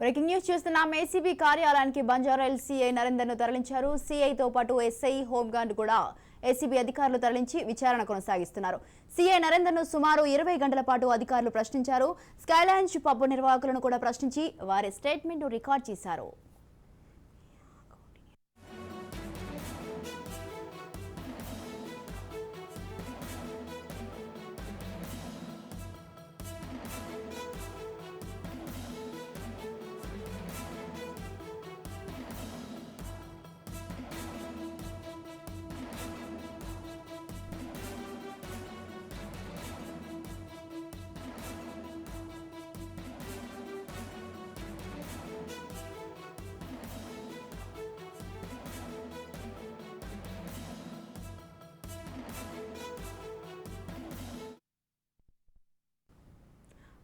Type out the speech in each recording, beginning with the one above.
Breaking news చూస్తున్నాం. ACB కార్యాలయానికి బంజారాయిల్ CI నరేందర్ను తరలించారు. సీఐతో పాటు ఎస్ఐ హోంగార్డ్ కూడా ఏసీబీ అధికారులు తరలించి విచారణ కొనసాగిస్తున్నారు. సీఐ నరేందర్ను సుమారు ఇరవై గంటల పాటు అధికారులు ప్రశ్నించారు. స్కైలాంజ్ పబ్బు నిర్వాహకులను కూడా ప్రశ్నించి వారి స్టేట్మెంట్ రికార్డ్ చేశారు.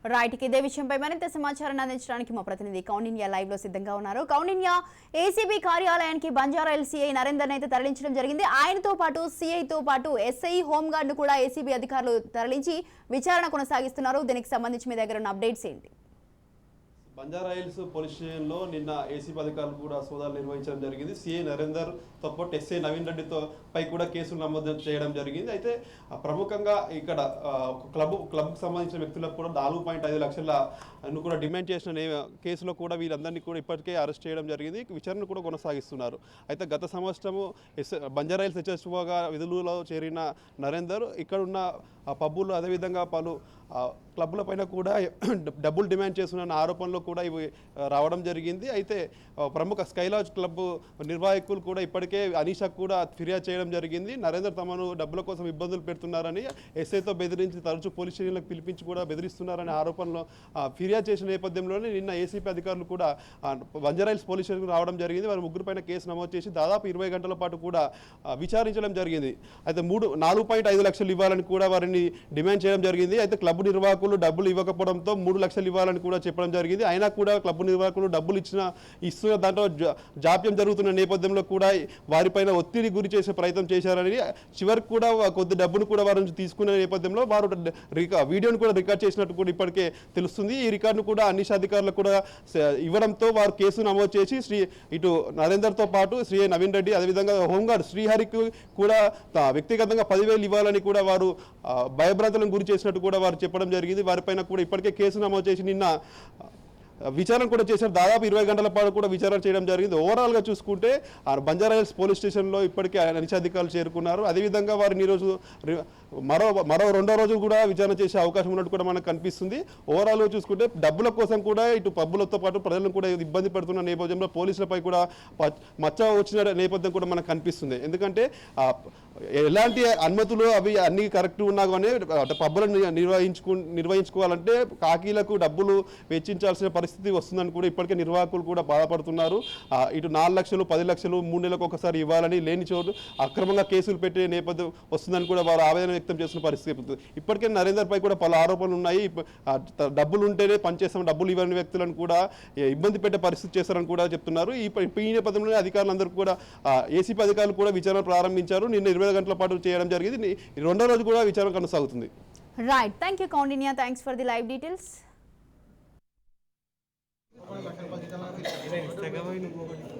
రైట్కి ఇదే విషయంపై మరింత సమాచారాన్ని అందించడానికి మా ప్రతినిధి కౌండిన్యా లైవ్లో సిద్ధంగా ఉన్నారు. కౌండిన్యా ఏసీబీ కార్యాలయానికి బంజారా ఎల్సీఐ నరేందర్ అయితే తరలించడం జరిగింది. ఆయనతో పాటు సిఐతో పాటు ఎస్ఐ హోంగార్డ్ కూడా ఏసీబీ అధికారులు తరలించి విచారణ కొనసాగిస్తున్నారు. దీనికి సంబంధించి మీ దగ్గర ఉన్న అప్డేట్స్ ఏంటి? బంజారాయిల్స్ పోలీస్ స్టేషన్లో నిన్న ఏసీపీ అధికారులు కూడా సోదాలు నిర్వహించడం జరిగింది. సీఏ నరేందర్తో పాటు ఎస్ఐ నవీన్ రెడ్డితో పై కూడా కేసులు నమోదు చేయడం జరిగింది. అయితే ప్రముఖంగా ఇక్కడ క్లబ్ క్లబ్కు సంబంధించిన వ్యక్తులకు కూడా నాలుగు పాయింట్ ఐదు లక్షల కూడా డిమాండ్ చేసిన నే- కేసులో కూడా వీళ్ళందరినీ కూడా ఇప్పటికే అరెస్ట్ చేయడం జరిగింది. విచారణ కూడా కొనసాగిస్తున్నారు. అయితే గత సంవత్సరము ఎస్ బంజారాయిల్స్ హెచ్ఎస్ఓగా విధులులో చేరిన నరేందర్ ఇక్కడ ఉన్న ఆ పబ్బులు అదేవిధంగా పలు క్లబ్ల పైన కూడా డబ్బులు డిమాండ్ చేస్తున్న ఆరోపణలు కూడా ఇవి రావడం జరిగింది. అయితే ప్రముఖ స్కైలాజ్ క్లబ్ నిర్వాహకులు కూడా ఇప్పటికే అనీషాకు కూడా ఫిర్యాదు చేయడం జరిగింది. నరేందర్ తమను డబ్బుల కోసం ఇబ్బందులు పెడుతున్నారని ఎస్ఐతో బెదిరించి తరచూ పోలీస్ స్టేషన్లకు పిలిపించి కూడా బెదిరిస్తున్నారనే ఆరోపణలు ఫిర్యాదు చేసిన నేపథ్యంలోనే నిన్న ఏసీపీ అధికారులు కూడా ఆ, పోలీస్ స్టేషన్కి రావడం జరిగింది. వారి ముగ్గురు పైన కేసు నమోదు చేసి దాదాపు ఇరవై గంటల పాటు కూడా విచారించడం జరిగింది. అయితే మూడు నాలుగు పాయింట్ ఐదు లక్షలు ఇవ్వాలని కూడా వారిని డిమాండ్ చేయడం జరిగింది. అయితే క్లబ్ నిర్వాహకులు డబ్బులు ఇవ్వకపోవడంతో మూడు లక్షలు ఇవ్వాలని కూడా చెప్పడం జరిగింది. అయినా కూడా క్లబ్ నిర్వాహకులు డబ్బులు ఇచ్చిన ఇస్తున్న దాంట్లో జా- జాప్యం జరుగుతున్న నేపథ్యంలో కూడా వారిపైన ఒత్తిడి గురి చేసే ప్రయత్నం చేశారని చివరికి కూడా కొద్ది డబ్బును కూడా వారి నుంచి తీసుకునే నేపథ్యంలో వారు వీడియోను కూడా రికార్డ్ చేసినట్టు కూడా ఇప్పటికే తెలుస్తుంది. ఈ రికార్డును కూడా అన్ని అధికారులకు కూడా ఇవ్వడంతో వారు కేసు నమోదు చేసి శ్రీ ఇటు నరేందర్తో పాటు శ్రీ నవీన్ రెడ్డి అదేవిధంగా హోంగార్డ్ శ్రీహరికి కూడా వ్యక్తిగతంగా పదివేలు ఇవ్వాలని కూడా వారు భయభ్రాంతులకు గురి చేసినట్టు కూడా వారు చెప్పడం జరిగింది. వారిపైన కూడా ఇప్పటికే కేసు నమోదు చేసి నిన్న విచారణ కూడా చేశారు. దాదాపు ఇరవై గంటల పాటు కూడా విచారణ చేయడం జరిగింది. ఓవరాల్గా చూసుకుంటే ఆ బంజారాహిల్స్ పోలీస్ స్టేషన్లో ఇప్పటికే అనిష అధికారులు చేరుకున్నారు. అదేవిధంగా వారిని ఈరోజు మరో మరో రెండో రోజు కూడా విచారణ చేసే అవకాశం ఉన్నట్టు కూడా మనకు కనిపిస్తుంది. ఓవరాల్గా చూసుకుంటే డబ్బుల కోసం కూడా ఇటు పబ్బులతో పాటు ప్రజలను కూడా ఇబ్బంది పెడుతున్న నేపథ్యంలో పోలీసులపై కూడా మచ్చ వచ్చిన నేపథ్యం కూడా మనకు కనిపిస్తుంది. ఎందుకంటే ఎలాంటి అనుమతులు అవి అన్ని కరెక్ట్ ఉన్నా కానీ పబ్బులను నిర్వహించుకు నిర్వహించుకోవాలంటే కాకీలకు డబ్బులు వెచ్చించాల్సిన పరిస్థితి వస్తుందని కూడా ఇప్పటికే నిర్వాహకులు కూడా బాధపడుతున్నారు. ఇటు నాలుగు లక్షలు పది లక్షలు మూడు నెలలకు ఒకసారి ఇవ్వాలని లేని చోటు అక్రమంగా కేసులు పెట్టే నేపథ్యం వస్తుందని కూడా వారు ఆవేదన వ్యక్తం చేస్తున్న పరిస్థితి ఇప్పటికే నరేందర్ పై కూడా పలు ఆరోపణలు ఉన్నాయి. డబ్బులు ఉంటేనే పనిచేస్తాం డబ్బులు ఇవ్వని వ్యక్తులను కూడా ఇబ్బంది పెట్టే పరిస్థితి చేస్తారని కూడా చెప్తున్నారు. ఈ ఈ నేపథ్యంలో అధికారులందరూ కూడా ఏసీపీ అధికారులు కూడా విచారణ ప్రారంభించారు. నిన్న ఇరవై గంటల పాటు చేయడం జరిగింది. రెండో రోజు కూడా విచారణ కొనసాగుతుంది. Right thank you Koundinya thanks for the live details ఇస్తాగా నువ్వు ఒకటి